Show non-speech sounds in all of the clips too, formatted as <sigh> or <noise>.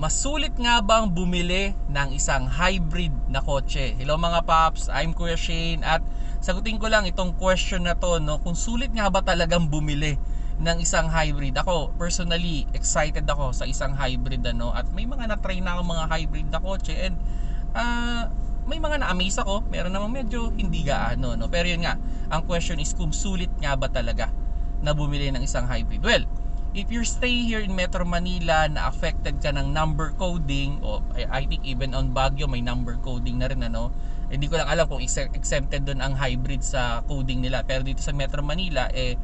Mas sulit nga bang bumili ng isang hybrid na kotse? Hello mga paps, I'm Kuya Shane at sagutin ko lang itong question na to no, kung sulit nga ba talagang bumili ng isang hybrid. Ako personally excited ako sa isang hybrid ano at may mga na-try na ako mga hybrid na kotse and uh, may mga na-amaze ako, meron namang medyo hindi gaano no. Pero yun nga, ang question is kung sulit nga ba talaga na bumili ng isang hybrid. Well, if you stay here in Metro Manila na affected ka ng number coding o I think even on Baguio may number coding na rin ano? Hindi ko lang alam kung exempted doon ang hybrid sa coding nila. Pero dito sa Metro Manila eh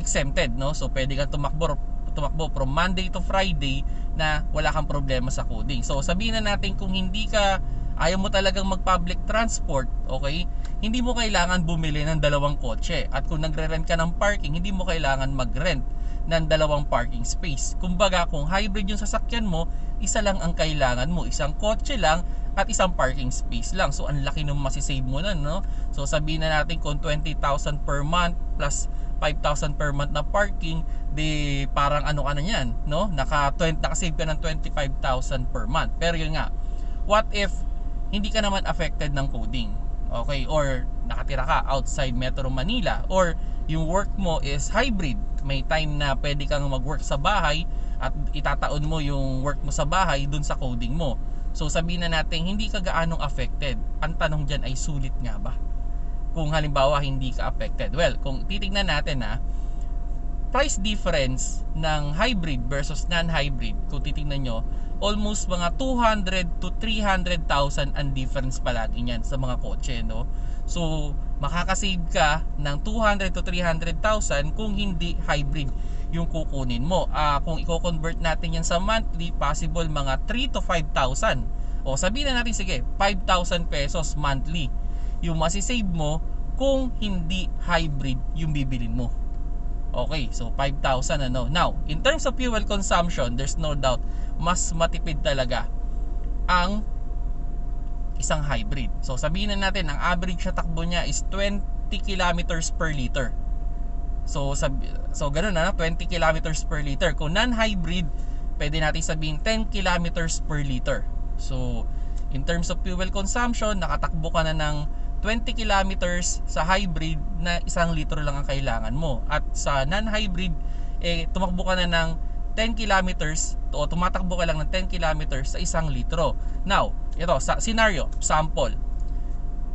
exempted no? So pwede kang tumakbo tumakbo from Monday to Friday na wala kang problema sa coding. So sabihin na natin kung hindi ka ayaw mo talagang mag public transport okay? Hindi mo kailangan bumili ng dalawang kotse. At kung nagre-rent ka ng parking hindi mo kailangan mag-rent ng dalawang parking space. Kumbaga, kung hybrid yung sasakyan mo, isa lang ang kailangan mo. Isang kotse lang at isang parking space lang. So, ang laki nung masisave mo na, no? So, sabihin na natin kung 20,000 per month plus 5,000 per month na parking, di parang ano ka na yan, no? Naka, 20, nakasave ka ng 25,000 per month. Pero yun nga, what if hindi ka naman affected ng coding? Okay? Or nakatira ka outside Metro Manila or yung work mo is hybrid. May time na pwede kang mag-work sa bahay at itataon mo yung work mo sa bahay dun sa coding mo. So sabihin na natin hindi ka gaanong affected. Ang tanong dyan ay sulit nga ba? Kung halimbawa hindi ka affected. Well kung titignan natin na price difference ng hybrid versus non-hybrid kung titingnan nyo almost mga 200 to 300,000 ang difference palagi niyan sa mga kotse no so makakasave ka ng 200 to 300,000 kung hindi hybrid yung kukunin mo. Uh, kung i-convert natin yan sa monthly, possible mga 3 to 5,000. O sabihin na natin, sige, 5,000 pesos monthly yung masisave mo kung hindi hybrid yung bibilin mo. Okay, so 5,000 ano. Now, in terms of fuel consumption, there's no doubt, mas matipid talaga ang isang hybrid. So sabihin na natin ang average sa takbo niya is 20 kilometers per liter. So sab so ganoon na 20 kilometers per liter. Kung non-hybrid, pwede natin sabihin 10 kilometers per liter. So in terms of fuel consumption, nakatakbo ka na ng 20 kilometers sa hybrid na isang litro lang ang kailangan mo. At sa non-hybrid, eh, tumakbo ka na ng 10 kilometers o tumatakbo ka lang ng 10 kilometers sa isang litro. Now, ito, sa scenario, sample.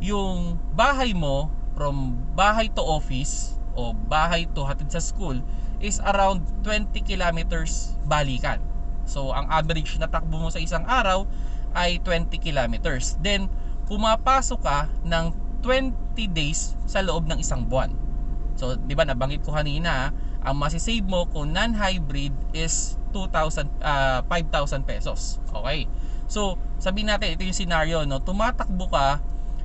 Yung bahay mo from bahay to office o bahay to hatid sa school is around 20 kilometers balikan. So, ang average na takbo mo sa isang araw ay 20 kilometers. Then, pumapasok ka ng 20 days sa loob ng isang buwan. So, di ba nabanggit ko kanina, ang masisave mo kung non-hybrid is 2,000 uh, 5,000 pesos. Okay. So, sabihin natin ito yung scenario no, tumatakbo ka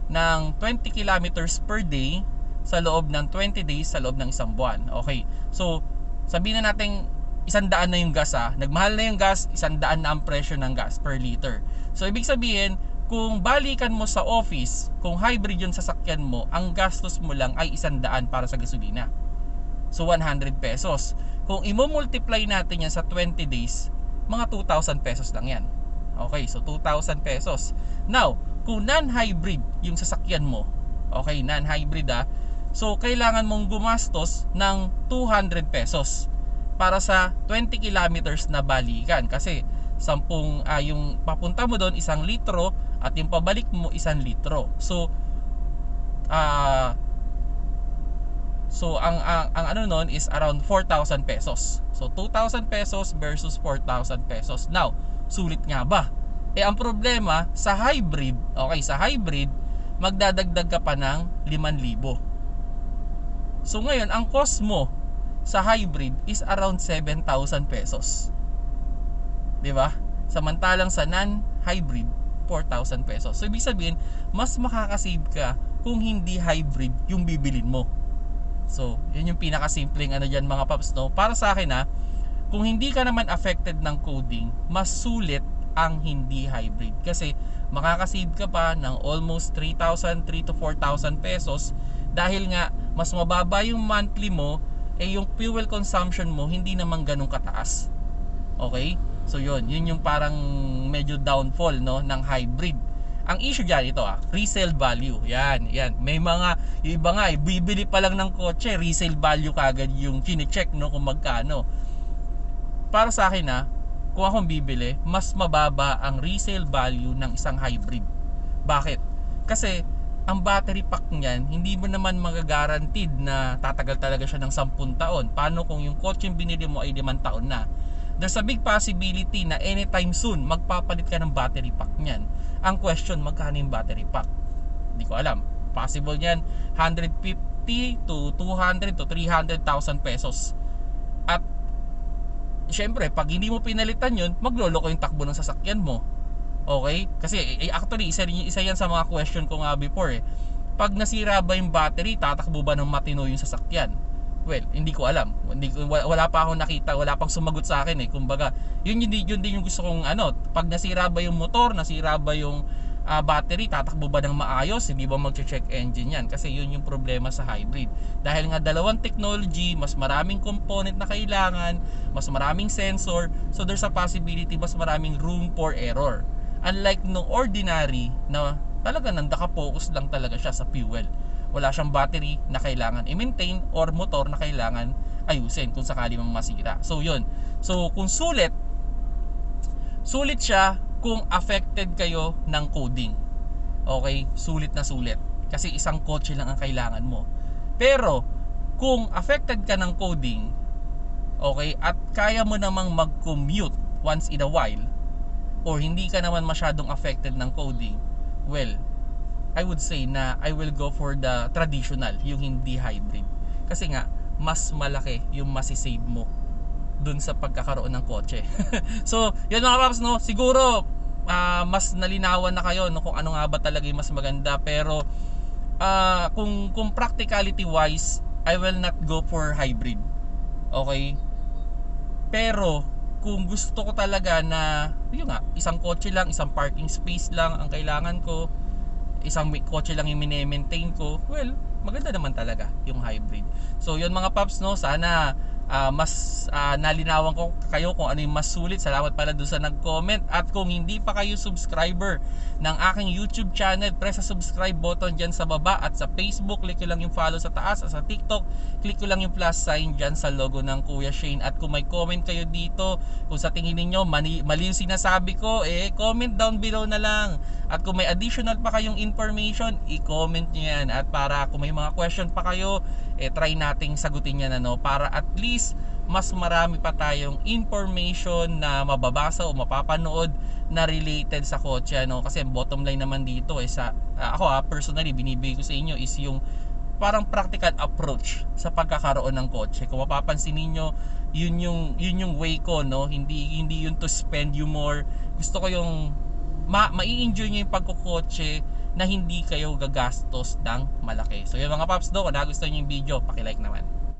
ng 20 kilometers per day sa loob ng 20 days sa loob ng isang buwan. Okay. So, sabihin na natin isang daan na yung gas ha. Nagmahal na yung gas, isang daan na ang presyo ng gas per liter. So, ibig sabihin, kung balikan mo sa office, kung hybrid yung sasakyan mo, ang gastos mo lang ay isang daan para sa gasolina. So 100 pesos. Kung imo-multiply natin yan sa 20 days, mga 2,000 pesos lang yan. Okay, so 2,000 pesos. Now, kung non-hybrid yung sasakyan mo, okay, non-hybrid ah, so kailangan mong gumastos ng 200 pesos para sa 20 kilometers na balikan kasi 10 uh, yung papunta mo doon isang litro at yung pabalik mo isang litro. So uh, So ang, ang ang ano noon is around 4,000 pesos. So 2,000 pesos versus 4,000 pesos. Now, sulit nga ba? Eh ang problema sa hybrid, okay, sa hybrid magdadagdag ka pa ng 5,000. So ngayon, ang cost mo sa hybrid is around 7,000 pesos. 'Di ba? Samantalang sa non-hybrid 4,000 pesos. So ibig sabihin, mas makakasave ka kung hindi hybrid yung bibilin mo. So, yun yung pinakasimpleng ano dyan mga paps no. Para sa akin ha, kung hindi ka naman affected ng coding, mas sulit ang hindi hybrid. Kasi makakasave ka pa ng almost 3,000, 3 to 4,000 pesos dahil nga mas mababa yung monthly mo, eh yung fuel consumption mo hindi naman ganun kataas. Okay? So yun, yun yung parang medyo downfall no ng hybrid. Ang issue diyan ito ah, resale value. Yan, yan. May mga iba nga eh, bibili pa lang ng kotse, resale value kagad yung chine-check no kung magkano. Para sa akin ah, kung akong bibili, mas mababa ang resale value ng isang hybrid. Bakit? Kasi ang battery pack niyan, hindi mo naman magagaranteed na tatagal talaga siya ng 10 taon. Paano kung yung kotse yung binili mo ay 5 taon na? There's a big possibility na anytime soon, magpapalit ka ng battery pack niyan. Ang question, magkano yung battery pack? Hindi ko alam. Possible niyan, 150 to 200 to 300,000 pesos. At syempre, pag hindi mo pinalitan yun, magloloko yung takbo ng sasakyan mo. Okay? Kasi eh, actually, isa, rin- isa yan sa mga question ko nga before eh. Pag nasira ba yung battery, tatakbo ba ng matino yung sasakyan? Well, hindi ko alam. Hindi, wala, pa akong nakita, wala pang sumagot sa akin eh. Kumbaga, yun, yun, yun din yung gusto kong ano, pag nasira ba yung motor, nasira ba yung ah, battery, tatakbo ba ng maayos, hindi ba mag-check engine yan? Kasi yun yung problema sa hybrid. Dahil nga dalawang technology, mas maraming component na kailangan, mas maraming sensor, so there's a possibility mas maraming room for error. Unlike no ordinary na talaga nang focus lang talaga siya sa fuel. Wala siyang battery na kailangan i-maintain or motor na kailangan ayusin kung sakali mang masira. So yun. So kung sulit, sulit siya kung affected kayo ng coding. Okay? Sulit na sulit. Kasi isang kotse lang ang kailangan mo. Pero, kung affected ka ng coding, okay, at kaya mo namang mag-commute once in a while, or hindi ka naman masyadong affected ng coding, well, I would say na I will go for the traditional, yung hindi hybrid. Kasi nga, mas malaki yung masisave mo dun sa pagkakaroon ng kotse. <laughs> so, yun mga paps, no? Siguro, ah, mas nalinawan na kayo no, kung ano nga ba talaga yung mas maganda. Pero, ah, kung, kung practicality wise, I will not go for hybrid. Okay? Pero, kung gusto ko talaga na, yun nga, isang kotse lang, isang parking space lang ang kailangan ko, isang mi- kotse lang yung mine-maintain ko, well, maganda naman talaga yung hybrid. So, yun mga paps, no, sana ah, mas ah, nalinawan ko kayo kung ano yung mas sulit. Salamat pala doon sa nag-comment. At kung hindi pa kayo subscriber ng aking YouTube channel, press sa subscribe button dyan sa baba. At sa Facebook, click ko lang yung follow sa taas. At sa TikTok, click ko lang yung plus sign dyan sa logo ng Kuya Shane. At kung may comment kayo dito, kung sa tingin ninyo mali, mali yung sinasabi ko, eh, comment down below na lang. At kung may additional pa kayong information, i-comment nyo yan. At para kung may mga question pa kayo, eh, try nating sagutin yan ano, para at least mas marami pa tayong information na mababasa o mapapanood na related sa kotse ano kasi bottom line naman dito eh sa ako ah personally binibigay ko sa inyo is yung parang practical approach sa pagkakaroon ng kotse kung mapapansin niyo yun yung yun yung way ko no hindi hindi yun to spend you more gusto ko yung ma mai-enjoy niyo yung pagkokotse na hindi kayo gagastos ng malaki. So yun mga paps do, kung nagustuhan niyo yung video, paki-like naman.